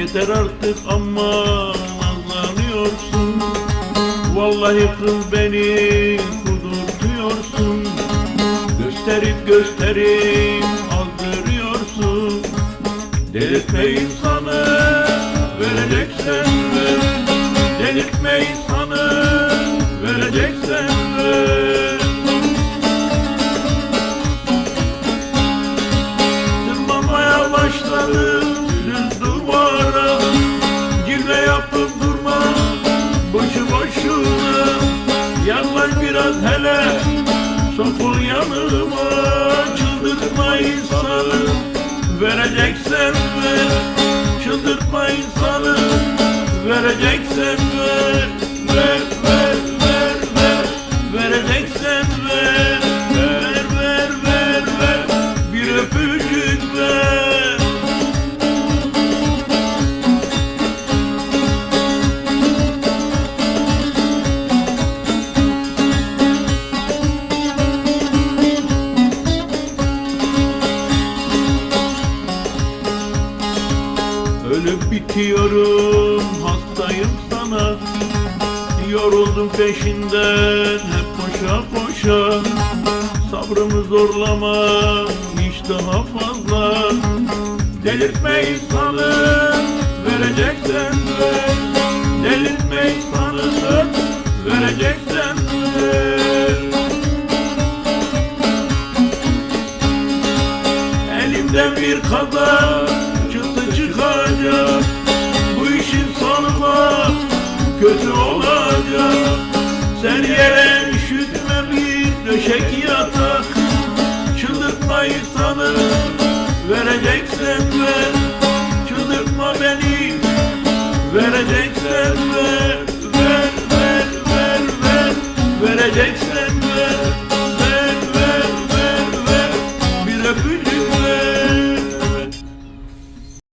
Yeter artık ama nazlanıyorsun Vallahi kız beni kudurtuyorsun. Gösterip gösterip azdırıyorsun Delirtme insanı vereceksen ver. Delirtme insanı Biraz hele. Sokul yanıma Çıldırtma insanı. Vereceksen ver Çıldırtma insanı. Vereceksen ver Ver ver ver Ölüp bitiyorum hastayım sana. Yoruldum peşinden hep koşa koşa. Sabrımı zorlama hiç daha fazla. Delirtme insanı vereceksen ver Delirtme insanı vereceksen ver Elimden bir kadar kötü olacak. Sen yere